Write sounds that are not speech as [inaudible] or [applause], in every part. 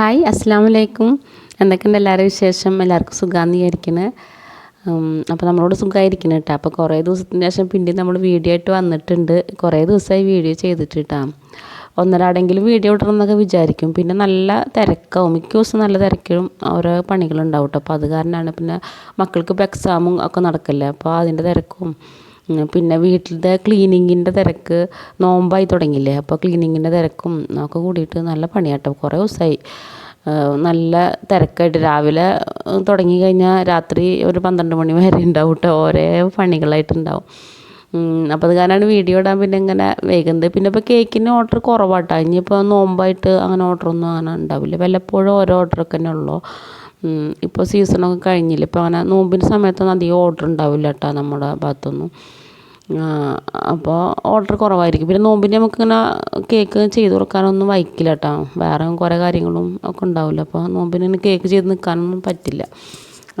Hi അസ്സാം വലൈക്കും എന്തൊക്കെയുണ്ട് എല്ലാവരും വിശേഷം? എല്ലാവർക്കും സുഖമാണെന്ന് വിചാരിക്കുന്നത് അപ്പോൾ നമ്മളോട് സുഖമായിരിക്കണം കേട്ടോ അപ്പോൾ കുറേ ദിവസത്തിന് ശേഷം പിന്നെ നമ്മൾ വീഡിയോ ആയിട്ട് വന്നിട്ടുണ്ട്. കുറേ ദിവസമായി വീഡിയോ ചെയ്തിട്ട് കേട്ടോ ഒന്നരാടെങ്കിലും വീഡിയോ ഇടണം എന്നൊക്കെ വിചാരിക്കും. പിന്നെ നല്ല തിരക്കാവും. മിക്ക ദിവസം നല്ല തിരക്കും ഓരോ പണികളുണ്ടാവും കേട്ടോ അപ്പോൾ അത് കാരണമാണ് പിന്നെ മക്കൾക്ക് ഇപ്പോൾ എക്സാമും ഒക്കെ നടക്കല്ലേ. അപ്പോൾ അതിന്റെ തിരക്കും പിന്നെ വീട്ടിലത്തെ ക്ലീനിങ്ങിന്റെ തിരക്ക് നോമ്പായി തുടങ്ങിയില്ലേ? അപ്പോൾ ക്ലീനിങ്ങിന്റെ തിരക്കും ഒക്കെ കൂടിയിട്ട് നല്ല പണിയാട്ടോ. കുറേ ദിവസമായി നല്ല തിരക്കായിട്ട് രാവിലെ തുടങ്ങി കഴിഞ്ഞാൽ രാത്രി ഒരു പന്ത്രണ്ട് മണി വരെ ഉണ്ടാവും കേട്ടോ ഓരോ പണികളായിട്ടുണ്ടാവും അപ്പോൾ അത് കാരണമാണ് വീഡിയോ ഇടാൻ പിന്നെ ഇങ്ങനെ വേഗുന്നത് പിന്നെ ഇപ്പോൾ കേക്കിന് ഓർഡർ കുറവാട്ടോ. ഇനിയിപ്പോൾ നോമ്പായിട്ട് അങ്ങനെ ഓർഡറൊന്നും അങ്ങനെ ഉണ്ടാവില്ല. വല്ലപ്പോഴും ഓരോ ഓർഡറൊക്കെ തന്നെ ഉള്ളൂ. ഇപ്പോൾ സീസണൊക്കെ കഴിഞ്ഞില്ല? ഇപ്പോൾ അങ്ങനെ നോമ്പിന്റെ സമയത്തൊന്നും അധികം ഓർഡർ ഉണ്ടാവില്ല കേട്ടോ നമ്മുടെ ഭാഗത്തൊന്നും. അപ്പോൾ ഓർഡർ കുറവായിരിക്കും. പിന്നെ നോമ്പിന് നമുക്കിങ്ങനെ കേക്ക് ചെയ്ത് കൊടുക്കാനൊന്നും വൈക്കില്ല കേട്ടോ വേറെ കുറേ കാര്യങ്ങളും ഒക്കെ ഉണ്ടാവില്ല അപ്പോൾ നോമ്പിന് കേക്ക് ചെയ്ത് നിൽക്കാനൊന്നും പറ്റില്ല.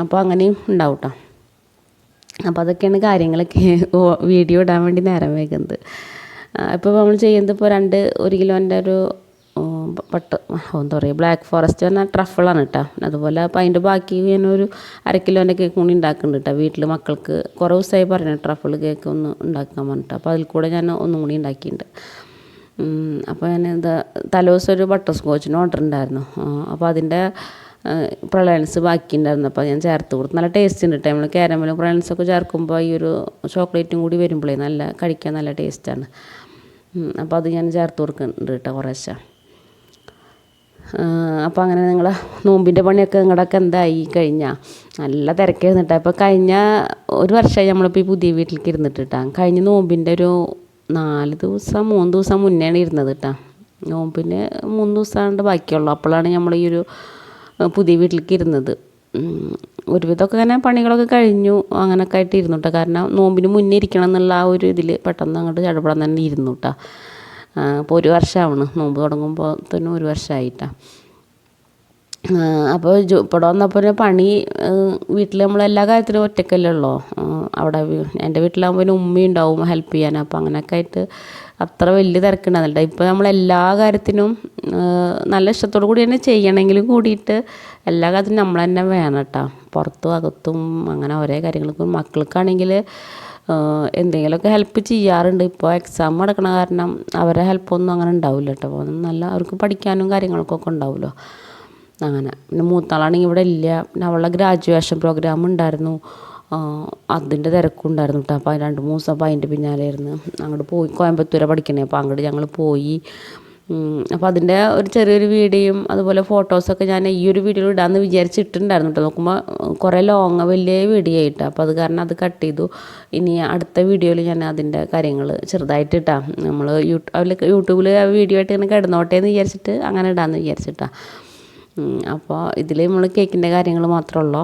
അപ്പോൾ അങ്ങനെയും ഉണ്ടാവും കേട്ടോ അപ്പോൾ അതൊക്കെയാണ് കാര്യങ്ങളൊക്കെ [laughs] വീഡിയോ ഇടാൻ വേണ്ടി നേരം വൈകുന്നത്. ഇപ്പോൾ നമ്മൾ ചെയ്യുന്നത് ഇപ്പോൾ രണ്ട് ഒരു കിലോന്റെ ഒരു പട്ട് എന്താ പറയുക ബ്ലാക്ക് ഫോറസ്റ്റ് പറഞ്ഞാൽ ട്രഫിളാണ് കേട്ടോ അതുപോലെ അപ്പോൾ അതിന്റെ ബാക്കി ഞാനൊരു അര കിലോന്റെ കേക്ക് കൂടി ഉണ്ടാക്കുന്നുണ്ട് കേട്ടോ വീട്ടിൽ മക്കൾക്ക് കുറേ ദിവസമായി പറഞ്ഞു ട്രഫിൾ കേക്ക് ഒന്ന് ഉണ്ടാക്കാൻ പറഞ്ഞിട്ട് അപ്പോൾ അതിൽ കൂടെ ഞാൻ ഒന്നും കൂടി ഉണ്ടാക്കിയിട്ടുണ്ട് അപ്പോൾ ഞാൻ എന്താ തലേദിവസം ഒരു ബട്ടർ സ്കോച്ചിന് ഓർഡർ ഉണ്ടായിരുന്നു അപ്പോൾ അതിന്റെ പ്രളയൻസ് ബാക്കി ഉണ്ടായിരുന്നു അപ്പോൾ ഞാൻ ചേർത്ത് കൊടുത്തു. നല്ല ടേസ്റ്റ് ഉണ്ട് കേട്ടോ നമ്മൾ കാരമലും പ്രളയൻസൊക്കെ ചേർക്കുമ്പോൾ ഈ ഒരു ചോക്ലേറ്റും കൂടി വരുമ്പോഴേ നല്ല കഴിക്കാൻ നല്ല ടേസ്റ്റാണ് അപ്പോൾ അത് ഞാൻ ചേർത്ത് കൊടുക്കുന്നുണ്ട് കേട്ടോ കുറേശ്ശെ. അപ്പോൾ അങ്ങനെ നിങ്ങൾ നോമ്പിന്റെ പണിയൊക്കെ നിങ്ങളുടെയൊക്കെ എന്തായി? കഴിഞ്ഞാൽ നല്ല തിരക്കായിരുന്നു കേട്ടോ അപ്പോൾ കഴിഞ്ഞ ഒരു വർഷമായി നമ്മളിപ്പോൾ ഈ പുതിയ വീട്ടിലേക്ക് ഇരുന്നിട്ട് കേട്ടോ കഴിഞ്ഞ നോമ്പിന്റെ ഒരു നാല് ദിവസം മൂന്ന് ദിവസം മുന്നെയാണ് ഇരുന്നത് കേട്ടോ നോമ്പിന് മൂന്ന് ദിവസം കൊണ്ട് ബാക്കിയുള്ളൂ. അപ്പോഴാണ് നമ്മൾ ഈ ഒരു പുതിയ വീട്ടിലേക്ക് ഇരുന്നത്. ഒരുവിധമൊക്കെ ഇങ്ങനെ പണികളൊക്കെ കഴിഞ്ഞു. അങ്ങനെയൊക്കെ ആയിട്ട് ഇരുന്നു കേട്ടോ കാരണം നോമ്പിന് മുന്നേ ഇരിക്കണം എന്നുള്ള ആ ഒരു ഇതിൽ പെട്ടെന്ന് അങ്ങോട്ട് ചടപടം തന്നെ ഇരുന്നു കേട്ടോ അപ്പോൾ ഒരു വർഷമാവണം നോമ്പ് തുടങ്ങുമ്പോൾ തന്നെ ഒരു വർഷമായിട്ടാ അപ്പോൾ ഇവിടെ വന്നപ്പോൾ പണി വീട്ടിൽ നമ്മൾ എല്ലാ കാര്യത്തിനും ഒറ്റയ്ക്കല്ലേ ഉള്ളൂ? അവിടെ എന്റെ വീട്ടിലാകുമ്പോൾ പിന്നെ ഉമ്മയും ഉണ്ടാവും ഹെൽപ്പ് ചെയ്യാൻ. അപ്പോൾ അങ്ങനെയൊക്കെ ആയിട്ട് അത്ര വലിയ തിരക്കുണ്ടാകുന്നില്ല ഇപ്പോൾ നമ്മൾ എല്ലാ കാര്യത്തിനും നല്ല ഇഷ്ടത്തോടു കൂടി തന്നെ ചെയ്യണമെങ്കിലും കൂടിയിട്ട് എല്ലാ കാര്യത്തിനും നമ്മൾ തന്നെ വേണം കേട്ടോ പുറത്തും അകത്തും അങ്ങനെ ഓരോ കാര്യങ്ങൾക്കും മക്കൾക്കാണെങ്കിൽ എന്തെങ്കിലുമൊക്കെ ഹെൽപ്പ് ചെയ്യാറുണ്ട്. ഇപ്പോൾ എക്സാം നടക്കണ കാരണം അവരെ ഹെൽപ്പൊന്നും അങ്ങനെ ഉണ്ടാവില്ല കേട്ടോ നല്ല അവർക്ക് പഠിക്കാനും കാര്യങ്ങൾക്കൊക്കെ ഉണ്ടാവുമല്ലോ അങ്ങനെ. പിന്നെ മൂത്താളാണെങ്കിൽ ഇവിടെ ഇല്ല. പിന്നെ അവളുടെ ഗ്രാജുവേഷൻ പ്രോഗ്രാം ഉണ്ടായിരുന്നു. അതിന്റെ തിരക്കുണ്ടായിരുന്നു കേട്ടോ അപ്പോൾ രണ്ട് മൂന്ന് ദിവസം അപ്പോൾ അതിന്റെ പിന്നാലെയായിരുന്നു. അങ്ങോട്ട് പോയി കോയമ്പത്തൂരെ പഠിക്കണേ. അപ്പോൾ അങ്ങോട്ട് ഞങ്ങൾ പോയി. അപ്പോൾ അതിന്റെ ഒരു ചെറിയൊരു വീഡിയോയും അതുപോലെ ഫോട്ടോസൊക്കെ ഞാൻ ഈ ഒരു വീഡിയോയിൽ ഇടാമെന്ന് വിചാരിച്ചിട്ടുണ്ടായിരുന്നു കേട്ടോ നോക്കുമ്പോൾ കുറേ ലോങ് വലിയ വീഡിയോ ആയിട്ട്. അപ്പോൾ അത് കാരണം അത് കട്ട് ചെയ്തു. ഇനി അടുത്ത വീഡിയോയിൽ ഞാൻ അതിന്റെ കാര്യങ്ങൾ ചെറുതായിട്ട് ഇട്ടാം നമ്മൾ യൂട്യൂബ് അതിൽ യൂട്യൂബിൽ വീഡിയോ ആയിട്ട് ഇങ്ങനെ കിടന്നോട്ടെ എന്ന് വിചാരിച്ചിട്ട് അങ്ങനെ ഇടാമെന്ന് വിചാരിച്ചിട്ടാണ് അപ്പോൾ ഇതിൽ നമ്മൾ കേക്കിന്റെ കാര്യങ്ങൾ മാത്രമേ ഉള്ളൂ?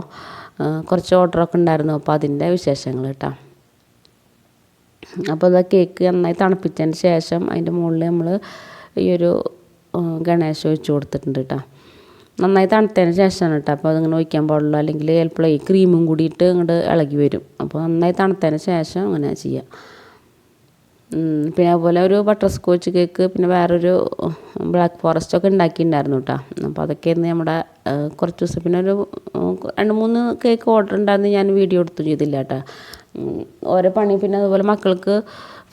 കുറച്ച് ഓർഡറൊക്കെ ഉണ്ടായിരുന്നു. അപ്പോൾ അതിന്റെ വിശേഷങ്ങൾ കേട്ടോ അപ്പോൾ അത് കേക്ക് നന്നായി തണുപ്പിച്ചതിന് ശേഷം അതിന്റെ മുകളിൽ നമ്മൾ ഈ ഒരു ഗണേശ ഒഴിച്ച് കൊടുത്തിട്ടുണ്ട് കേട്ടോ നന്നായി തണുത്തതിന് ശേഷമാണ് കേട്ടോ അപ്പോൾ അതിങ്ങനെ ഒഴിക്കാൻ പാടുള്ളൂ. അല്ലെങ്കിൽ ചിലപ്പോൾ ഈ ക്രീമും കൂടിയിട്ട് ഇങ്ങോട്ട് ഇളകി വരും. അപ്പോൾ നന്നായി തണുത്തതിന് ശേഷം അങ്ങനെ ചെയ്യാം. പിന്നെ അതുപോലെ ഒരു ബട്ടർ സ്കോച്ച് കേക്ക് പിന്നെ വേറൊരു ബ്ലാക്ക് ഫോറസ്റ്റ് ഒക്കെ ഉണ്ടാക്കിയിട്ടുണ്ടായിരുന്നു കേട്ടോ അപ്പോൾ അതൊക്കെയായിരുന്നു നമ്മുടെ കുറച്ച് ദിവസം പിന്നെ ഒരു രണ്ട് മൂന്ന് കേക്ക് ഓർഡർ ഉണ്ടായിരുന്നു. ഞാൻ വീഡിയോ എടുത്തു ചെയ്തില്ല കേട്ടോ ഓരോ പണി പിന്നെ അതുപോലെ മക്കൾക്ക്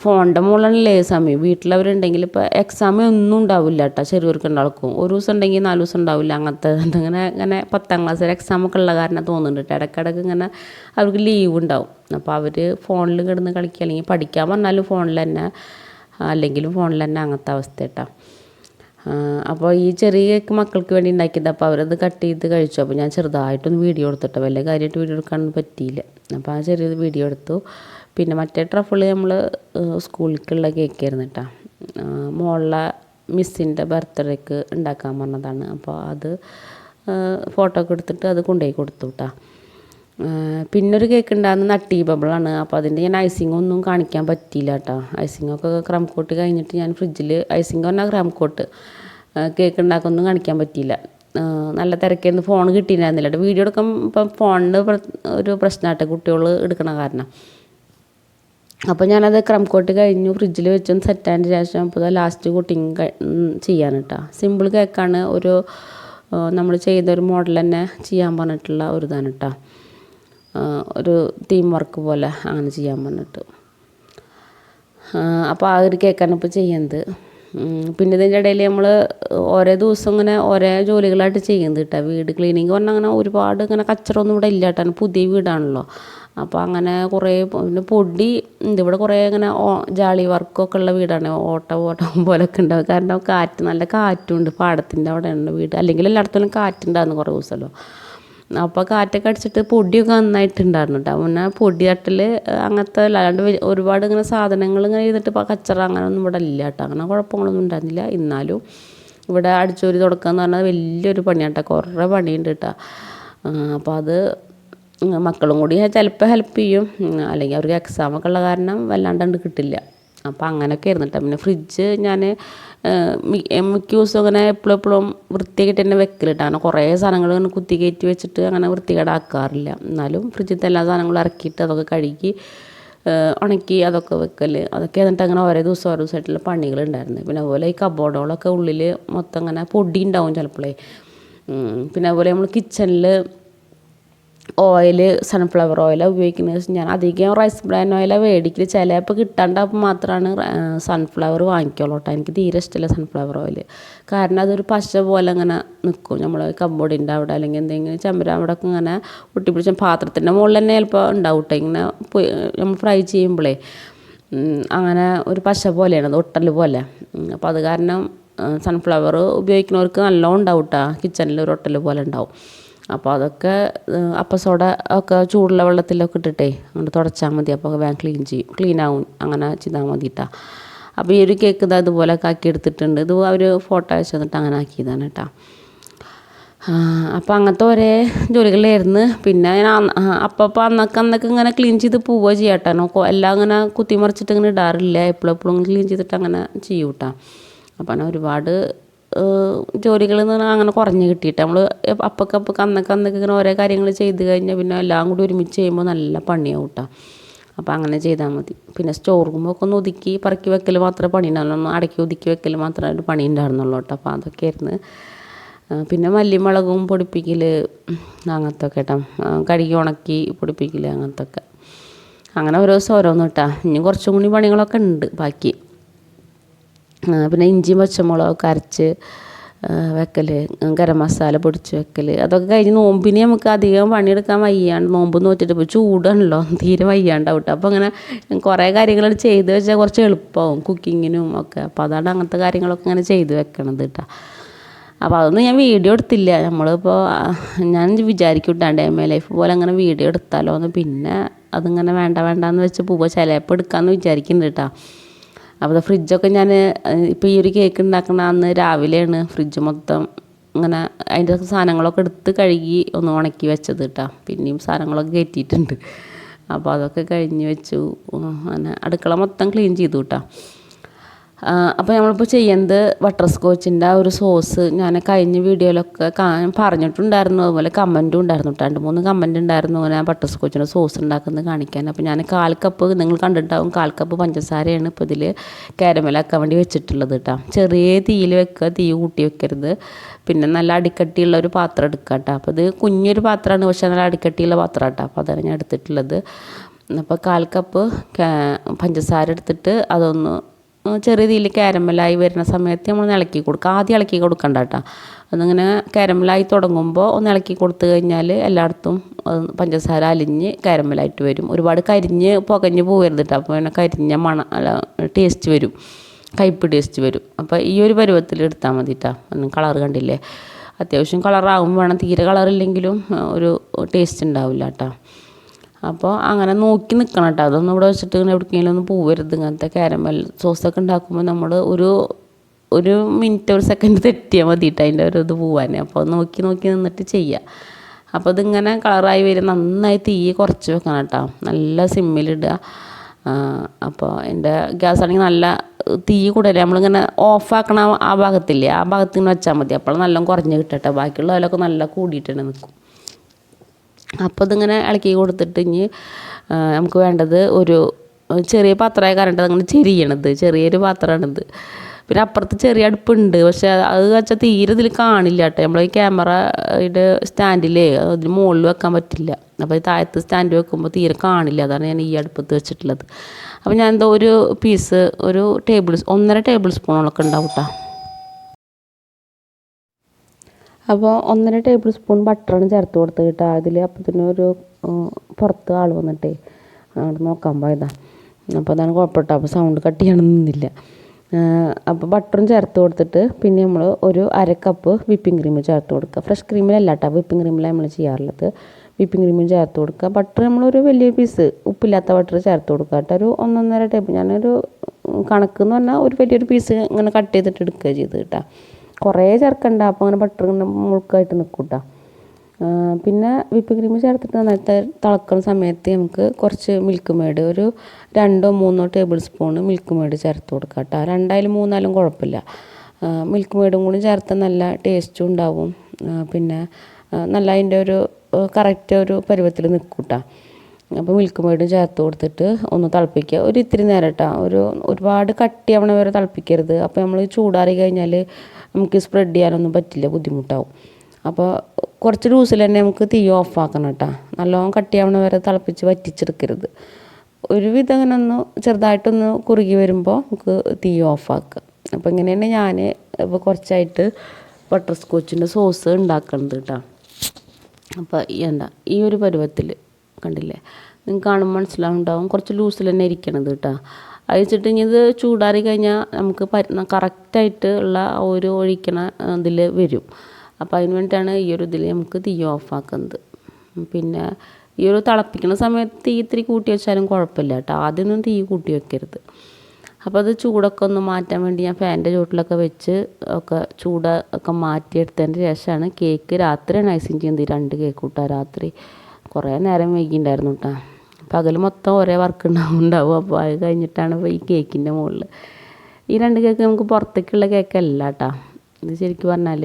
ഫോണിന്റെ മുകളിലാണല്ലേ സമയം. വീട്ടിലവരുണ്ടെങ്കിൽ ഇപ്പോൾ എക്സാം ഒന്നും ഉണ്ടാവില്ല കേട്ടോ ചെറിയവർക്ക് ഉണ്ടാക്കും. ഒരു ദിവസം ഉണ്ടെങ്കിൽ നാല് ദിവസം ഉണ്ടാവില്ല. അങ്ങനത്തെ അങ്ങനെ അങ്ങനെ പത്താം ക്ലാസ്സിൽ എക്സാം ഒക്കെ ഉള്ള കാരണം തോന്നുന്നുണ്ട് കേട്ടോ. ഇടയ്ക്കിടയ്ക്ക് ഇങ്ങനെ അവർക്ക് ലീവ് ഉണ്ടാവും. അപ്പോൾ അവർ ഫോണിൽ കിടന്ന് കളിക്കുക അല്ലെങ്കിൽ പഠിക്കാൻ പറഞ്ഞാലും ഫോണിൽ തന്നെ അല്ലെങ്കിലും ഫോണിൽ തന്നെ അങ്ങനത്തെ അവസ്ഥ കേട്ടോ. അപ്പോൾ ഈ ചെറിയ മക്കൾക്ക് വേണ്ടി ഉണ്ടാക്കിയത് അപ്പോൾ അവരത് കട്ട് ചെയ്ത് കഴിച്ചു. അപ്പോൾ ഞാൻ ചെറുതായിട്ടൊന്ന് വീഡിയോ എടുത്തിട്ടോ. വലിയ കാര്യമായിട്ട് വീഡിയോ എടുക്കാൻ പറ്റിയില്ല. അപ്പോൾ ആ ചെറിയൊരു വീഡിയോ എടുത്തു. പിന്നെ മറ്റേ ട്രഫിൾ നമ്മൾ സ്കൂളിലേക്കുള്ള കേക്കായിരുന്നു കേട്ടോ മോളിലെ മിസ്സിന്റെ ബർത്ത്ഡേക്ക് ഉണ്ടാക്കാൻ പറഞ്ഞതാണ്. അപ്പോൾ അത് ഫോട്ടോ ഒക്കെ എടുത്തിട്ട് അത് കൊണ്ടുപോയി കൊടുത്തു കേട്ടോ പിന്നൊരു കേക്ക് ഉണ്ടാകുന്ന നട്ടി ബബിളാണ്. അപ്പോൾ അതിന്റെ ഞാൻ ഐസിംഗ് ഒന്നും കാണിക്കാൻ പറ്റിയില്ല കേട്ടോ ഐസിങ്ങൊക്കെ ക്രം കോട്ട് കഴിഞ്ഞിട്ട് ഞാൻ ഫ്രിഡ്ജിൽ ഐസിങ് പറഞ്ഞാൽ ക്രം കോട്ട് കേക്ക് ഉണ്ടാക്കൊന്നും കാണിക്കാൻ പറ്റിയില്ല. നല്ല തിരക്കായിരുന്നു ഫോൺ കിട്ടിയിട്ടുണ്ടായിരുന്നില്ല കേട്ടോ വീഡിയോ എടുക്കുമ്പോൾ ഫോണിന് ഒരു പ്രശ്നമാട്ടെ കുട്ടികൾ എടുക്കണ കാരണം. അപ്പോൾ ഞാനത് ക്രം കോട്ട് കഴിഞ്ഞു ഫ്രിഡ്ജിൽ വെച്ചും സെറ്റായതിന് ശേഷം അപ്പോൾ ലാസ്റ്റ് കുട്ടിങ് ചെയ്യാൻ കേട്ടോ സിമ്പിൾ കേക്കാണ് ഒരു നമ്മൾ ചെയ്തൊരു മോഡൽ തന്നെ ചെയ്യാൻ പറഞ്ഞിട്ടുള്ള ഒരു ഇതാണ് കേട്ടോ ഒരു തീം വർക്ക് പോലെ അങ്ങനെ ചെയ്യാൻ പറഞ്ഞിട്ട്. അപ്പോൾ ആ ഒരു കേക്കാണ് ഇപ്പോൾ ചെയ്യുന്നത് പിന്നെ ഇതിന്റെ ഇടയിൽ നമ്മൾ ഓരോ ദിവസം ഇങ്ങനെ ഓരോ ജോലികളായിട്ട് ചെയ്യുന്നത് കേട്ടോ. വീട് ക്ലീനിങ് പറഞ്ഞാൽ അങ്ങനെ ഒരുപാട് ഇങ്ങനെ കച്ചറൊന്നും ഇവിടെ ഇല്ല കേട്ടോ. പുതിയ വീടാണല്ലോ. അപ്പോൾ അങ്ങനെ കുറേ പിന്നെ പൊടി ഉണ്ട് ഇവിടെ കുറേ ഇങ്ങനെ ജാളി വർക്കൊക്കെ ഉള്ള വീടാണ്. ഓട്ട ഓട്ടം പോലൊക്കെ ഉണ്ടാവും. കാരണം കാറ്റ് നല്ല കാറ്റുണ്ട് പാടത്തിന്റെ അവിടെ ഉണ്ട് വീട്. അല്ലെങ്കിൽ എല്ലായിടത്തും കാറ്റുണ്ടായിരുന്നു കുറേ ദിവസമല്ലോ. അപ്പോൾ കാറ്റൊക്കെ അടിച്ചിട്ട് പൊടിയൊക്കെ നന്നായിട്ടുണ്ടായിരുന്നു കേട്ടോ പിന്നെ പൊടി തട്ടൽ അങ്ങനത്തെ അല്ലാണ്ട് ഒരുപാട് ഇങ്ങനെ സാധനങ്ങൾ ഇങ്ങനെ ചെയ്തിട്ട് കച്ചറ അങ്ങനെ ഒന്നും ഇവിടെ ഇല്ല കേട്ടോ അങ്ങനെ കുഴപ്പങ്ങളൊന്നും ഉണ്ടായിരുന്നില്ല. എന്നാലും ഇവിടെ അടിച്ചോരി തുടക്കുക എന്ന് പറഞ്ഞാൽ വലിയൊരു പണിയാണ് കേട്ടോ കുറേ പണിയുണ്ട് കേട്ടോ അപ്പോൾ അത് മക്കളും കൂടി ചിലപ്പോൾ ഹെൽപ്പ് ചെയ്യും. അല്ലെങ്കിൽ അവർക്ക് എക്സാമൊക്കെ ഉള്ള കാരണം വല്ലാണ്ട് കിട്ടില്ല. അപ്പോൾ അങ്ങനെയൊക്കെ ആയിരുന്നു കേട്ടോ പിന്നെ ഫ്രിഡ്ജ് ഞാൻ മിക്ക ദിവസം അങ്ങനെ എപ്പോഴും എപ്പോഴും വൃത്തിയായിട്ട് തന്നെ വെക്കലിട്ട്. അങ്ങനെ കുറേ സാധനങ്ങൾ ഇങ്ങനെ കുത്തി കയറ്റി വെച്ചിട്ട് അങ്ങനെ വൃത്തികേടാക്കാറില്ല എന്നാലും ഫ്രിഡ്ജിലത്തെ എല്ലാ സാധനങ്ങളും ഇറക്കിയിട്ട് അതൊക്കെ കഴുകി ഉണക്കി അതൊക്കെ വെക്കൽ അതൊക്കെ എന്നിട്ട് അങ്ങനെ ഓരോ ദിവസം ഓരോ ദിവസമായിട്ടുള്ള പണികളുണ്ടായിരുന്നു പിന്നെ അതുപോലെ ഈ കബോർഡുകളൊക്കെ ഉള്ളിൽ മൊത്തം അങ്ങനെ പൊടി ഉണ്ടാവും ചിലപ്പോഴേ പിന്നെ അതുപോലെ നമ്മൾ കിച്ചണിൽ ഓയിൽ സൺഫ്ലവർ ഓയിലാണ് ഉപയോഗിക്കുന്നത്. ഞാൻ അധികം റൈസ് ബ്രാൻ ഓയിലാണ് മേടിക്കൽ ചിലപ്പോൾ കിട്ടാണ്ടപ്പോൾ മാത്രമാണ് സൺഫ്ലവർ വാങ്ങിക്കുള്ളൂ കേട്ടോ. എനിക്ക് തീരെ ഇഷ്ടമില്ല സൺഫ്ലവർ ഓയിൽ കാരണം അതൊരു പശ പോലെ അങ്ങനെ നിൽക്കും നമ്മൾ കബോർഡിന്റെ അവിടെ അല്ലെങ്കിൽ എന്തെങ്കിലും ചമ്പര അവിടെ ഒക്കെ ഇങ്ങനെ ഒട്ടിപ്പിടിച്ച പാത്രത്തിന്റെ മുകളിൽ തന്നെ ചിലപ്പോൾ ഉണ്ടാവും കേട്ടോ. ഇങ്ങനെ നമ്മൾ ഫ്രൈ ചെയ്യുമ്പോഴേ അങ്ങനെ ഒരു പശ പോലെയാണ് അത് ഒട്ടൽ പോലെ. അപ്പോൾ അത് കാരണം സൺഫ്ലവർ ഉപയോഗിക്കുന്നവർക്ക് നല്ലോണം ഉണ്ടാവും കേട്ടോ. കിച്ചണിൽ ഒരു ഒട്ടൽ പോലെ ഉണ്ടാവും. അപ്പോൾ അതൊക്കെ അപ്പം സോഡ ഒക്കെ ചൂടുള്ള വെള്ളത്തിലൊക്കെ ഇട്ടിട്ടേ അങ്ങോട്ട് തുടച്ചാൽ മതി. അപ്പോൾ വേഗം ക്ലീൻ ചെയ്യും. ക്ലീൻ ആവും. അങ്ങനെ ചെയ്താൽ മതി അപ്പോൾ ഈ ഒരു കേക്ക് ഇതാ ഇതുപോലെ ആക്കി എടുത്തിട്ടുണ്ട്. ഇത് അവർ ഫോട്ടോ അയച്ചു തന്നിട്ട് അങ്ങനെ ആക്കിയതാണ് കേട്ടോ അപ്പോൾ അങ്ങനത്തെ ഒരേ ജോലികളായിരുന്നു പിന്നെ ഞാൻ അപ്പോൾ അപ്പോൾ അന്നൊക്കെ അന്നൊക്കെ ഇങ്ങനെ ക്ലീൻ ചെയ്ത് പോവുക ചെയ്യാട്ടോ എല്ലാം അങ്ങനെ കുത്തിമറിച്ചിട്ട് ഇങ്ങനെ ഇടാറില്ല. എപ്പോഴും എപ്പോഴും ക്ലീൻ ചെയ്തിട്ട് അങ്ങനെ ചെയ്യൂട്ടാ. അപ്പം അങ്ങനെ ഒരുപാട് ജോലികൾ എന്ന് പറഞ്ഞാൽ അങ്ങനെ കുറഞ്ഞ് കിട്ടിയിട്ട്. നമ്മൾ അപ്പക്കപ്പക്ക് അപ്പൊക്കെ അന്നൊക്കെ അന്നൊക്കെ ഇങ്ങനെ ഓരോ കാര്യങ്ങൾ ചെയ്ത് കഴിഞ്ഞാൽ പിന്നെ എല്ലാം കൂടി ഒരുമിച്ച് ചെയ്യുമ്പോൾ നല്ല പണിയാവും കേട്ടോ അപ്പോൾ അങ്ങനെ ചെയ്താൽ മതി. പിന്നെ സ്റ്റോർ റൂമൊക്കെ ഒന്ന് ഒതുക്കി പറക്കി വെക്കൽ മാത്രമേ പണി ഉണ്ടാവുള്ളൂ അടക്കി ഒതുക്കി വെക്കൽ മാത്രമേ ഒരു പണി ഉണ്ടായിരുന്നുള്ളൂ കേട്ടോ. അപ്പോൾ അതൊക്കെ ആയിരുന്നു. പിന്നെ മല്ലിമുളകും പൊടിപ്പിക്കൽ അങ്ങനത്തെ ഒക്കെ കേട്ടോ കഴുകി ഉണക്കി പൊടിപ്പിക്കൽ അങ്ങനത്തെ ഒക്കെ അങ്ങനെ ഓരോ ദിവസം ഓരോന്ന് കേട്ടോ. ഇനി കുറച്ചും കൂടി പണികളൊക്കെ ഉണ്ട് ബാക്കി. പിന്നെ ഇഞ്ചിയും പച്ചമുളകൊക്കെ അരച്ച് വെക്കൽ ഗരം മസാല പൊടിച്ച് വെക്കൽ അതൊക്കെ കഴിഞ്ഞ് നോമ്പിന് നമുക്ക് അധികം പണിയെടുക്കാൻ വയ്യാണ്ട് നോമ്പ് നോറ്റിട്ട് ഇപ്പോൾ ചൂടാണല്ലോ തീരെ വയ്യാണ്ടാവും അപ്പോൾ അങ്ങനെ കുറേ കാര്യങ്ങൾ ചെയ്ത് വെച്ചാൽ കുറച്ച് എളുപ്പമാവും കുക്കിങ്ങിനും ഒക്കെ. അപ്പോൾ അതാണ് അങ്ങനത്തെ കാര്യങ്ങളൊക്കെ ഇങ്ങനെ ചെയ്ത് വെക്കണത് കേട്ടോ അപ്പോൾ അതൊന്നും ഞാൻ വീഡിയോ എടുത്തില്ല. നമ്മളിപ്പോൾ ഞാൻ വിചാരിക്കും കേട്ടോ ഡേ മൈ ലൈഫ് പോലെ അങ്ങനെ വീഡിയോ എടുത്താലോ എന്ന് പിന്നെ അതിങ്ങനെ വേണ്ട വേണ്ടാന്ന് വെച്ച് പോവുക ചിലപ്പോൾ എടുക്കാമെന്ന് വിചാരിക്കുന്നുണ്ട് കേട്ടോ അപ്പോൾ ഫ്രിഡ്ജൊക്കെ ഞാൻ ഇപ്പോൾ ഈ ഒരു കേക്ക് ഉണ്ടാക്കുന്ന അന്ന് രാവിലെയാണ് ഫ്രിഡ്ജ് മൊത്തം അങ്ങനെ അതിന്റെ സാധനങ്ങളൊക്കെ എടുത്ത് കഴുകി ഒന്ന് ഉണക്കി വെച്ചത് കേട്ടോ പിന്നെയും സാധനങ്ങളൊക്കെ കയറ്റിയിട്ടുണ്ട് അപ്പോൾ അതൊക്കെ കഴിഞ്ഞ് വെച്ചു. അങ്ങനെ അടുക്കള മൊത്തം ക്ലീൻ ചെയ്തു കേട്ടോ അപ്പോൾ നമ്മളിപ്പോൾ ചെയ്യുന്നത് ബട്ടർ സ്കോച്ചിന്റെ ആ ഒരു സോസ് ഞാൻ കഴിഞ്ഞ വീഡിയോയിലൊക്കെ പറഞ്ഞിട്ടുണ്ടായിരുന്നു. അതുപോലെ കമന്റും ഉണ്ടായിരുന്നു. രണ്ട് മൂന്ന് കമന്റ് ഉണ്ടായിരുന്നു അങ്ങനെ ബട്ടർ സ്കോച്ചിന്റെ സോസ് ഉണ്ടാക്കുന്നത് കാണിക്കാൻ. അപ്പോൾ ഞാൻ കാൽ കപ്പ് നിങ്ങൾ കണ്ടിട്ടുണ്ടാവും. കാൽ കപ്പ് പഞ്ചസാരയാണ് ഇപ്പോൾ ഇതിൽ കാരമലാക്കാൻ വേണ്ടി വെച്ചിട്ടുള്ളത് കേട്ടോ ചെറിയ തീയിൽ വെക്കുക തീ കൂട്ടി വെക്കരുത്. പിന്നെ നല്ല അടിക്കട്ടിയുള്ള ഒരു പാത്രം എടുക്കുക കേട്ടോ അപ്പോൾ ഇത് കുഞ്ഞൊരു പാത്രമാണ് പക്ഷേ നല്ല അടിക്കട്ടിയുള്ള പാത്രം കേട്ടോ അപ്പോൾ അതാണ് ഞാൻ എടുത്തിട്ടുള്ളത്. അപ്പോൾ കാൽ കപ്പ് പഞ്ചസാര എടുത്തിട്ട് അതൊന്ന് ചെറിയ രീതിയിൽ കാരമലായി വരുന്ന സമയത്ത് നമ്മൾ ഇളക്കി കൊടുക്കുക. ആദ്യം ഇളക്കി കൊടുക്കണ്ട കേട്ടോ. അതിങ്ങനെ കാരമലായി തുടങ്ങുമ്പോൾ ഒന്ന് ഇളക്കി കൊടുത്തു കഴിഞ്ഞാൽ എല്ലായിടത്തും പഞ്ചസാര അലിഞ്ഞ് കാരമലായിട്ട് വരും. ഒരുപാട് കരിഞ്ഞ് പുകഞ്ഞ് പോകരുത് കേട്ടോ. അപ്പോൾ പിന്നെ കരിഞ്ഞ മണ ടേസ്റ്റ് വരും. കയ്പ് ടേസ്റ്റ് വരും. അപ്പോൾ ഈ ഒരു പരുവത്തിൽ എടുത്താൽ മതി കേട്ടോ. കളർ കണ്ടില്ലേ? അത്യാവശ്യം കളറാകും വേണം തീരെ കളറില്ലെങ്കിലും ഒരു ടേസ്റ്റ് ഉണ്ടാവില്ല കേട്ടോ. അപ്പോൾ അങ്ങനെ നോക്കി നിൽക്കണം കേട്ടോ അതൊന്നും ഇവിടെ വെച്ചിട്ട് ഇങ്ങനെ എവിടേക്കെങ്കിലും ഒന്ന് പോവരുത്. ഇങ്ങനത്തെ കാരമൽ സോസൊക്കെ ഉണ്ടാക്കുമ്പോൾ നമ്മൾ ഒരു ഒരു മിനിറ്റ് ഒരു സെക്കൻഡ് തെറ്റിയാൽ മതി കേട്ടോ അതിന്റെ ഒരു ഇത് പോവാൻ അപ്പോൾ നോക്കി നോക്കി നിന്നിട്ട് ചെയ്യുക അപ്പോൾ ഇതിങ്ങനെ കളറായി വരും. നന്നായി തീ കുറച്ച് വെക്കണം കേട്ടോ നല്ല സിമ്മിലിടുക അപ്പോൾ എന്റെ ഗ്യാസ് ആണെങ്കിൽ നല്ല തീ കൂടല്ലേ നമ്മളിങ്ങനെ ഓഫാക്കണ ആ ഭാഗത്തില്ലേ ആ ഭാഗത്ത് ഇങ്ങനെ വെച്ചാൽ മതി. അപ്പോൾ നല്ല കുറഞ്ഞ് കിട്ടട്ടെ. ബാക്കിയുള്ള അതിലൊക്കെ നല്ല കൂടിയിട്ട് തന്നെ നിൽക്കും അപ്പോൾ ഇതിങ്ങനെ ഇളക്കി കൊടുത്തിട്ട് ഇനി നമുക്ക് വേണ്ടത് ഒരു ചെറിയ പാത്രമായ കാരണം അങ്ങനെ ചെരിയണത്. ചെറിയൊരു പാത്രമാണിത്. പിന്നെ അപ്പുറത്ത് ചെറിയ അടുപ്പുണ്ട്. പക്ഷെ അത് വെച്ചാൽ തീരെ ഇതിൽ കാണില്ല കേട്ടോ നമ്മൾ ഈ ക്യാമറയുടെ സ്റ്റാൻഡിലേ അതിന് മുകളിൽ വെക്കാൻ പറ്റില്ല. അപ്പോൾ ഈ താഴത്ത് സ്റ്റാൻഡ് വെക്കുമ്പോൾ തീരെ കാണില്ല. അതാണ് ഞാൻ ഈ അടുപ്പത്ത് വെച്ചിട്ടുള്ളത്. അപ്പോൾ ഞാൻ എന്തോ ഒരു പീസ് ഒരു ടേബിൾ ഒന്നര ടേബിൾ സ്പൂണൊക്കെ ഉണ്ടാവും കേട്ടോ അപ്പോൾ ഒന്നര ടേബിൾ സ്പൂൺ ബട്ടറാണ് ചേർത്ത് കൊടുത്തത് കേട്ടോ. അതിൽ അപ്പത്തിന് ഒരു പുറത്ത് ആൾ വന്നിട്ടേ അങ്ങോട്ട് നോക്കാൻ പോയതാ. അപ്പോൾ അതാണ് കുഴപ്പമില്ല അപ്പോൾ സൗണ്ട് കട്ട് ചെയ്യണം നിന്നില്ല. അപ്പോൾ ബട്ടറും ചേർത്ത് കൊടുത്തിട്ട് പിന്നെ നമ്മൾ ഒരു അര കപ്പ് വിപ്പിംഗ് ക്രീം ചേർത്ത് കൊടുക്കുക ഫ്രഷ് ക്രീമിലല്ല കേട്ടോ വിപ്പിംഗ് ക്രീമിലാണ് നമ്മൾ ചെയ്യാറുള്ളത്. വിപ്പിംഗ് ക്രീമും ചേർത്ത് കൊടുക്കുക ബട്ടർ നമ്മളൊരു വലിയ പീസ് ഉപ്പില്ലാത്ത ബട്ടർ ചേർത്ത് കൊടുക്കുക കേട്ടോ. ഒരു ഒന്നൊന്നര ടേബിൾ ഞാനൊരു കണക്ക് എന്ന് പറഞ്ഞാൽ ഒരു വലിയൊരു പീസ് ഇങ്ങനെ കട്ട് ചെയ്തിട്ട് എടുക്കുക ചെയ്ത് കേട്ടോ. കുറേ ചേർക്കണ്ട. അപ്പോൾ അങ്ങനെ ബട്ടർ ഇങ്ങനെ മുഴുക്കായിട്ട് നിൽക്കും കേട്ടോ പിന്നെ വിപ്പ് ക്രീം ചേർത്തിട്ട് നന്നായിട്ട് തിളക്കുന്ന സമയത്ത് നമുക്ക് കുറച്ച് മിൽക്ക് മേഡ് ഒരു രണ്ടോ മൂന്നോ ടേബിൾ സ്പൂൺ മിൽക്ക് മേഡ് ചേർത്ത് കൊടുക്കുക കേട്ടോ രണ്ടായാലും മൂന്നായാലും കുഴപ്പമില്ല. മിൽക്ക് മേഡും കൂടി ചേർത്ത് നല്ല ടേസ്റ്റും ഉണ്ടാവും. പിന്നെ നല്ല അതിന്റെ ഒരു കറക്റ്റ് ഒരു പരുവത്തിൽ നിൽക്കും കേട്ടോ അപ്പോൾ മിൽക്ക് മേടും ചേർത്ത് കൊടുത്തിട്ട് ഒന്ന് തിളപ്പിക്കുക. ഒരു ഇത്തിരി നേരം കേട്ടോ ഒരു ഒരുപാട് കട്ടിയാവണ വരെ തിളപ്പിക്കരുത്. അപ്പോൾ നമ്മൾ ചൂടാറി കഴിഞ്ഞാൽ നമുക്ക് സ്പ്രെഡ് ചെയ്യാനൊന്നും പറ്റില്ല ബുദ്ധിമുട്ടാവും. അപ്പോൾ കുറച്ച് ലൂസിൽ തന്നെ നമുക്ക് തീ ഓഫ് ആക്കണം കേട്ടോ നല്ലോണം കട്ടിയാവണ വരെ തിളപ്പിച്ച് വറ്റിച്ചെടുക്കരുത്. ഒരുവിധം അങ്ങനെ ഒന്ന് ചെറുതായിട്ടൊന്ന് കുറുകി വരുമ്പോൾ നമുക്ക് തീ ഓഫ് ആക്കുക. അപ്പോൾ ഇങ്ങനെയാണ് ഞാൻ ഇപ്പോൾ കുറച്ചായിട്ട് ബട്ടർ സ്കോച്ചിന്റെ സോസ് ഉണ്ടാക്കുന്നത് കേട്ടോ അപ്പോൾ എന്താ ഈ ഒരു പരുവത്തിൽ കണ്ടില്ലേ? നിങ്ങൾക്ക് കാണുമ്പോൾ മനസ്സിലാവുണ്ടാവും. കുറച്ച് ലൂസിൽ തന്നെ ഇരിക്കണത് കേട്ടോ അത് വെച്ചിട്ട് ഇനി ഇത് ചൂടാറി കഴിഞ്ഞാൽ നമുക്ക് കറക്റ്റായിട്ട് ഉള്ള ഒരു ഒഴിക്കണ ഇതിൽ വരും. അപ്പോൾ അതിന് വേണ്ടിയിട്ടാണ് ഈ ഒരു ഇതിൽ നമുക്ക് തീ ഓഫാക്കുന്നത് പിന്നെ ഈ ഒരു തിളപ്പിക്കുന്ന സമയത്ത് തീ ഇത്തിരി കൂട്ടി വെച്ചാലും കുഴപ്പമില്ല കേട്ടോ ആദ്യമൊന്നും തീ കൂട്ടി വെക്കരുത്. അപ്പോൾ അത് ചൂടൊക്കെ ഒന്ന് മാറ്റാൻ വേണ്ടി ഞാൻ ഫാന്റെ ചുവട്ടിലൊക്കെ വെച്ച് ഒക്കെ ചൂട് ഒക്കെ മാറ്റിയെടുത്തതിന്റെ ശേഷമാണ് കേക്ക് രാത്രിയാണ് ഐസിങ് ചെയ്യുന്നത് രണ്ട് കേക്ക് കൂട്ടാ രാത്രി കുറേ നേരം വൈകിണ്ടായിരുന്നു കേട്ടോ പകൽ മൊത്തം ഒരേ വർക്ക് ഉണ്ടാവും. ഉണ്ടാവും അപ്പോൾ അത് കഴിഞ്ഞിട്ടാണ് ഇപ്പോൾ ഈ കേക്കിന്റെ മുകളിൽ ഈ രണ്ട് കേക്ക് നമുക്ക് പുറത്തേക്കുള്ള കേക്കല്ല കേട്ടോ ഇത് ശരിക്കും പറഞ്ഞാൽ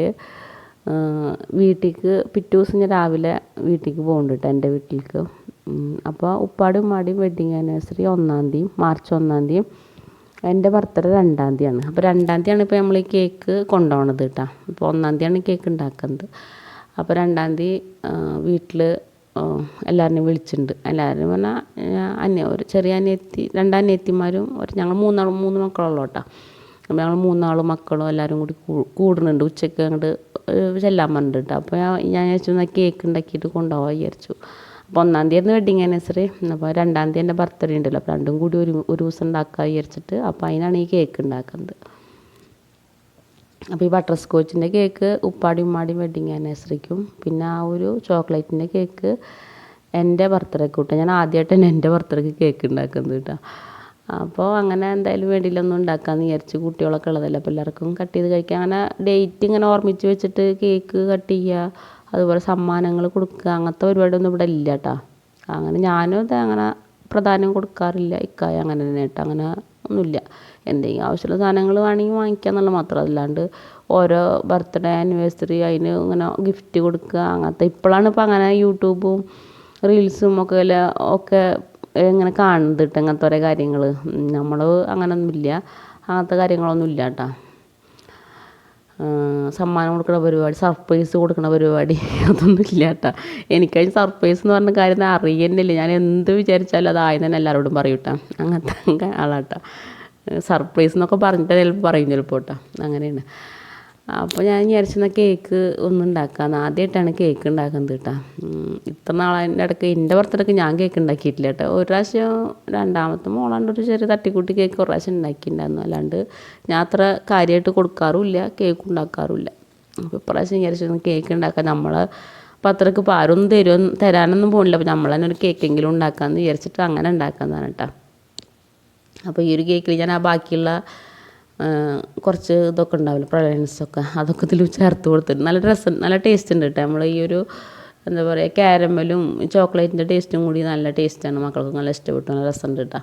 വീട്ടിലേക്ക് പിറ്റേ ദിവസം ഞാൻ രാവിലെ വീട്ടിലേക്ക് പോകുന്നുണ്ട് കേട്ടോ എന്റെ വീട്ടിലേക്ക്. അപ്പോൾ ഉപ്പാടും ഉമ്മാടിയും വെഡിങ് ആനിവേഴ്സറി ഒന്നാം തീയതി മാർച്ച് ഒന്നാം തീയതി എന്റെ ബർത്ത്ഡേ രണ്ടാം തീയതിയാണ്. അപ്പോൾ രണ്ടാം തീയതിയാണ് ഇപ്പോൾ നമ്മൾ ഈ കേക്ക് കൊണ്ടുപോകണത് കേട്ടോ അപ്പോൾ ഒന്നാം തീയതിയാണ് കേക്ക് ഉണ്ടാക്കുന്നത് അപ്പോൾ രണ്ടാം തീയതി വീട്ടിൽ എല്ലാവരെയും വിളിച്ചിട്ടുണ്ട് എല്ലാവരും പറഞ്ഞാൽ അന്യ ഒരു ചെറിയ അനിയത്തി രണ്ടനിയത്തിമാരും ഒരു ഞങ്ങൾ മൂന്നാളും മൂന്ന് മക്കളുള്ളോട്ടാ അപ്പോൾ ഞങ്ങൾ മൂന്നാളും മക്കളും എല്ലാവരും കൂടി കൂടുന്നുണ്ട്. ഉച്ചയ്ക്ക് അങ്ങോട്ട് ചെല്ലാൻ പറഞ്ഞിട്ട് അപ്പോൾ ഞാൻ ഞാൻ എന്നാൽ കേക്ക് ഉണ്ടാക്കിയിട്ട് കൊണ്ടുപോകാൻ വിചാരിച്ചു. അപ്പോൾ ഒന്നാം തീയതി വെഡിങ് ആനിവേഴ്സറി അപ്പോൾ രണ്ടാം തീയതി എന്റെ ബർത്ത്ഡേ ഉണ്ടല്ലോ. അപ്പോൾ രണ്ടും കൂടി ഒരു ഒരു ദിവസം ഉണ്ടാക്കാൻ വിചാരിച്ചിട്ട് അപ്പോൾ അതിനാണ് ഈ കേക്ക് ഉണ്ടാക്കുന്നത് അപ്പോൾ ഈ ബട്ടർ സ്കോച്ചിന്റെ കേക്ക് ഉപ്പാടി ഉമ്മാടി വെഡിങ് ആനിവേഴ്സറിക്കും പിന്നെ ആ ഒരു ചോക്ലേറ്റിന്റെ കേക്ക് എന്റെ ബർത്ത്ഡേക്ക് കൂട്ടാം. ഞാൻ ആദ്യമായിട്ടാണ് എന്റെ ബർത്ത്ഡേക്ക് കേക്ക് ഉണ്ടാക്കുന്നത് കേട്ടോ അപ്പോൾ അങ്ങനെ എന്തായാലും വേണ്ടിയില്ലൊന്നും ഉണ്ടാക്കാമെന്ന് വിചാരിച്ച് കുട്ടികളൊക്കെ ഉള്ളതല്ലേ. അപ്പോൾ എല്ലാവർക്കും കട്ട് ചെയ്ത് കഴിക്കാം. അങ്ങനെ ഡേറ്റ് ഇങ്ങനെ ഓർമ്മിച്ച് വെച്ചിട്ട് കേക്ക് കട്ട് ചെയ്യുക അതുപോലെ സമ്മാനങ്ങൾ കൊടുക്കുക അങ്ങനത്തെ പരിപാടിയൊന്നും ഇവിടെ ഇല്ല കേട്ടോ അങ്ങനെ ഞാനും ഇത് അങ്ങനെ പ്രധാനം കൊടുക്കാറില്ല. ഇക്കായ അങ്ങനെ തന്നെ കേട്ടോ അങ്ങനെ ഒന്നുമില്ല. എന്തെങ്കിലും ആവശ്യമുള്ള സാധനങ്ങൾ വേണമെങ്കിൽ വാങ്ങിക്കുക എന്നുള്ള മാത്രം. അല്ലാണ്ട് ഓരോ ബർത്ത്ഡേ ആനിവേഴ്സറി അതിന് ഇങ്ങനെ ഗിഫ്റ്റ് കൊടുക്കുക അങ്ങനത്തെ ഇപ്പോഴാണ് ഇപ്പോൾ അങ്ങനെ യൂട്യൂബും റീൽസും ഒക്കെ ഒക്കെ ഇങ്ങനെ കാണുന്നത് കേട്ടോ അങ്ങനത്തെ ഓരോ കാര്യങ്ങൾ. നമ്മൾ അങ്ങനൊന്നുമില്ല അങ്ങനത്തെ കാര്യങ്ങളൊന്നും ഇല്ല കേട്ടോ. സമ്മാനം കൊടുക്കുന്ന പരിപാടി സർപ്രൈസ് കൊടുക്കുന്ന പരിപാടി [laughs] അതൊന്നും ഇല്ല കേട്ടോ. എനിക്കതിന് സർപ്രൈസ് എന്ന് പറഞ്ഞ കാര്യം അറിയുന്നില്ല. ഞാൻ എന്ത് വിചാരിച്ചാലും അത് തന്നെ എല്ലാവരോടും പറയും കേട്ടോ. അങ്ങനത്തെ ആളാട്ടോ. സർപ്രൈസ് എന്നൊക്കെ പറഞ്ഞിട്ട് ചിലപ്പോൾ പറയും ചിലപ്പോൾ കേട്ടോ. അങ്ങനെയാണ്. അപ്പോൾ ഞാൻ വിചാരിച്ചെന്ന കേക്ക് ഒന്നും ഉണ്ടാക്കാം ആദ്യമായിട്ടാണ് കേക്ക് ഉണ്ടാക്കുന്നത് കേട്ടോ. ഇത്ര നാളതിന്റെ ഇടയ്ക്ക് എന്റെ പുറത്തിടയ്ക്ക് ഞാൻ കേക്ക് ഉണ്ടാക്കിയിട്ടില്ല കേട്ടോ. ഒരു പ്രാവശ്യം രണ്ടാമത്തെ മോളാണ്ട് ഒരു ചെറിയ തട്ടിക്കൂട്ടി കേക്ക് ഒരു പ്രാവശ്യം ഉണ്ടാക്കിയിട്ടുണ്ടായിരുന്നു. അല്ലാണ്ട് ഞാൻ അത്ര കാര്യമായിട്ട് കൊടുക്കാറുമില്ല കേക്ക് ഉണ്ടാക്കാറുമില്ല. അപ്പോൾ ഇപ്രാവശ്യം വിചാരിച്ചു കേക്ക് ഉണ്ടാക്കാൻ. നമ്മൾ പത്രക്ക് പാരൊന്നും തരുമോ തരാനൊന്നും പോകണില്ല അപ്പോൾ നമ്മൾ തന്നെ ഒരു കേക്കെങ്കിലും ഉണ്ടാക്കാമെന്ന് വിചാരിച്ചിട്ട് അങ്ങനെ ഉണ്ടാക്കാമെന്നാണ് കേട്ടോ. അപ്പോൾ ഈ ഒരു കേക്കിൽ ഞാൻ ആ ബാക്കിയുള്ള കുറച്ച് ഇതൊക്കെ ഉണ്ടാവില്ല പ്രളയൻസൊക്കെ അതൊക്കെ ഇതിൽ ചേർത്ത് കൊടുത്തിട്ട് നല്ല രസം നല്ല ടേസ്റ്റ് ഉണ്ട് കേട്ടോ നമ്മൾ ഈ ഒരു എന്താ പറയുക ക്യാരമലും ചോക്ലേറ്റിന്റെ ടേസ്റ്റും കൂടി നല്ല ടേസ്റ്റാണ് മക്കൾക്ക് നല്ല ഇഷ്ടപ്പെട്ടു നല്ല രസമുണ്ട് കേട്ടോ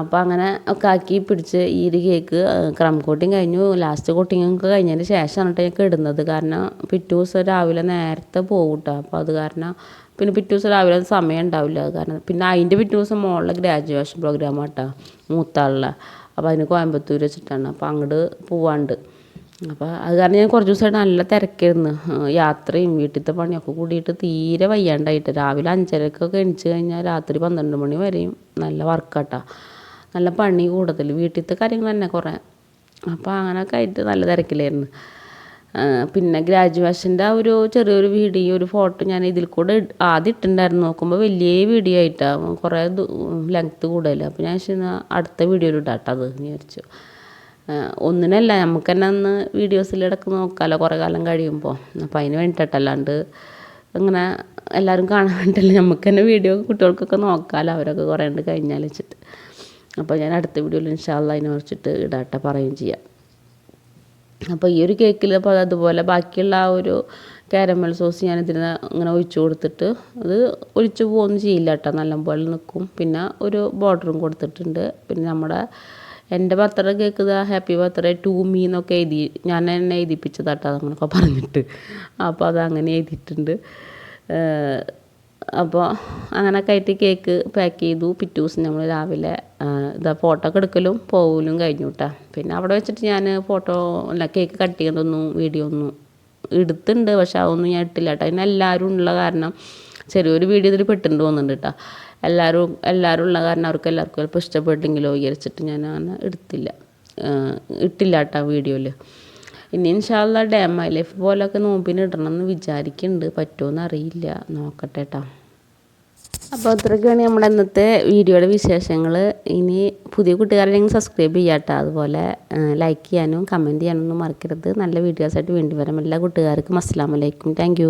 അപ്പോൾ അങ്ങനെ ഒക്കെ ആക്കി പിടിച്ച് ഈ ഒരു കേക്ക് ക്രം കോട്ടിങ് കഴിഞ്ഞു. ലാസ്റ്റ് കോട്ടിങ് ഒക്കെ കഴിഞ്ഞതിന് ശേഷമാണ് കേട്ടോ ഞങ്ങൾക്ക് ഇടുന്നത് കാരണം പിറ്റേ ദിവസം രാവിലെ നേരത്തെ പോകും കേട്ടോ അപ്പോൾ അത് കാരണം പിന്നെ പിറ്റേ ദിവസം രാവിലെ സമയം ഉണ്ടാവില്ല. കാരണം പിന്നെ അതിന്റെ പിറ്റേ ദിവസം മോളിലെ ഗ്രാജുവേഷൻ പ്രോഗ്രാം കേട്ടോ മൂത്താളിലെ. അപ്പോൾ അതിന് കോയമ്പത്തൂർ വെച്ചിട്ടാണ്. അപ്പോൾ അങ്ങോട്ട് പോവാണ്ട്. അപ്പോൾ അത് കാരണം ഞാൻ കുറച്ച് ദിവസമായിട്ട് നല്ല തിരക്കായിരുന്നു. യാത്രയും വീട്ടിലത്തെ പണിയൊക്കെ കൂടിയിട്ട് തീരെ വയ്യാണ്ടായിട്ട്. രാവിലെ അഞ്ചരക്കൊക്കെ എണിച്ച് കഴിഞ്ഞാൽ രാത്രി പന്ത്രണ്ട് മണി വരെയും നല്ല വർക്കാട്ടാ നല്ല പണി കൂടുതൽ. വീട്ടിലത്തെ കാര്യങ്ങൾ തന്നെ കുറേ. അപ്പോൾ അങ്ങനെയൊക്കെ ആയിട്ട് നല്ല തിരക്കിലായിരുന്നു. പിന്നെ ഗ്രാജുവേഷന്റെ ആ ഒരു ചെറിയൊരു വീഡിയോ ഒരു ഫോട്ടോ ഞാൻ ഇതിൽ കൂടെ ആദ്യം ഇട്ടിട്ടുണ്ടായിരുന്നു. നോക്കുമ്പോൾ വലിയ വീഡിയോ ആയിട്ടാണ് കുറേ ലെങ്ത്ത് കൂടുതൽ. അപ്പോൾ ഞാൻ അടുത്ത വീഡിയോയിൽ ഇടാം കേട്ടോ അത് വിചാരിച്ചു. ഒന്നിനല്ല നമുക്ക് തന്നെ അന്ന് വീഡിയോസിലിടക്ക് നോക്കാമല്ലോ കുറേ കാലം കഴിയുമ്പോൾ അപ്പോൾ അതിന് വേണ്ടിയിട്ടല്ലാണ്ട് അങ്ങനെ എല്ലാവരും കാണാൻ വേണ്ടിയിട്ടല്ല നമുക്ക് തന്നെ വീഡിയോ കുട്ടികൾക്കൊക്കെ നോക്കാമല്ലോ അവരൊക്കെ കുറേ ഉണ്ട് കഴിഞ്ഞാൽ വെച്ചിട്ട്. അപ്പോൾ ഞാൻ അടുത്ത വീഡിയോയിൽ ഇൻഷാല്ല അതിനെ കുറിച്ചിട്ട് ഇടാട്ട പറയുകയും ചെയ്യാം. അപ്പോൾ ഈ ഒരു കേക്കിൽ അപ്പോൾ അതുപോലെ ബാക്കിയുള്ള ആ ഒരു കാരമൽ സോസ് ഞാൻ ഇതിന് ഇങ്ങനെ ഒഴിച്ചു കൊടുത്തിട്ട് അത് ഒഴിച്ചു പോകുകയൊന്നും ചെയ്യില്ല കേട്ടോ. നല്ലപോലെ നിൽക്കും. പിന്നെ ഒരു ബോർഡറും കൊടുത്തിട്ടുണ്ട്. പിന്നെ നമ്മുടെ എന്റെ ബർത്ത്ഡേ കേക്ക് ഇതാ ഹാപ്പി ബർത്ത്ഡേ ടു മീ എന്നൊക്കെ എഴുതി ഞാൻ എന്നെ എഴുതിപ്പിച്ചതാട്ടോ. അങ്ങനെയൊക്കെ പറഞ്ഞിട്ട്. അപ്പോൾ അത് അങ്ങനെ എഴുതിയിട്ടുണ്ട് അപ്പോൾ അങ്ങനെയൊക്കെ ആയിട്ട് കേക്ക് പാക്ക് ചെയ്തു. പിറ്റേ ദിവസം നമ്മൾ രാവിലെ ഇതാ ഫോട്ടോ ഒക്കെ എടുക്കലും പോകലും കഴിഞ്ഞു കേട്ടോ പിന്നെ അവിടെ വെച്ചിട്ട് ഞാൻ ഫോട്ടോ അല്ല കേക്ക് കട്ട് ചെയ്യുന്നതൊന്നും വീഡിയോ ഒന്നും എടുത്തിട്ടുണ്ട് പക്ഷെ അതൊന്നും ഞാൻ ഇട്ടില്ല കേട്ടോ അതിന് എല്ലാവരും ഉള്ള കാരണം ചെറിയൊരു വീഡിയോ ഇതിൽ പെട്ടിട്ടുണ്ട് തോന്നുന്നുണ്ട് കേട്ടോ എല്ലാവരും എല്ലാവരും ഉള്ള കാരണം അവർക്ക് എല്ലാവർക്കും ചിലപ്പോൾ ഇഷ്ടപ്പെട്ടെങ്കിലോ വിചാരിച്ചിട്ട് ഞാൻ അങ്ങനെ എടുത്തില്ല. ഇട്ടില്ല കേട്ടോ വീഡിയോയിൽ ഇനി ഇൻഷാല്ല ഡാം മൈ ലൈഫ് പോലൊക്കെ നോമ്പിന് ഇടണം എന്ന് വിചാരിക്കുന്നുണ്ട് പറ്റുമോ എന്നറിയില്ല നോക്കട്ടെ കേട്ടോ അപ്പോൾ അത്രയ്ക്കാണ് നമ്മുടെ ഇന്നത്തെ വീഡിയോയുടെ വിശേഷങ്ങൾ ഇനി പുതിയ കൂട്ടുകാരെങ്കിൽ സബ്സ്ക്രൈബ് ചെയ്യാട്ടോ. അതുപോലെ ലൈക്ക് ചെയ്യാനും കമന്റ് ചെയ്യാനൊന്നും മറക്കരുത്. നല്ല വീഡിയോസായിട്ട് വീണ്ടും വരാം. എല്ലാ കൂട്ടുകാർക്കും അസ്സാം വലൈക്കും താങ്ക്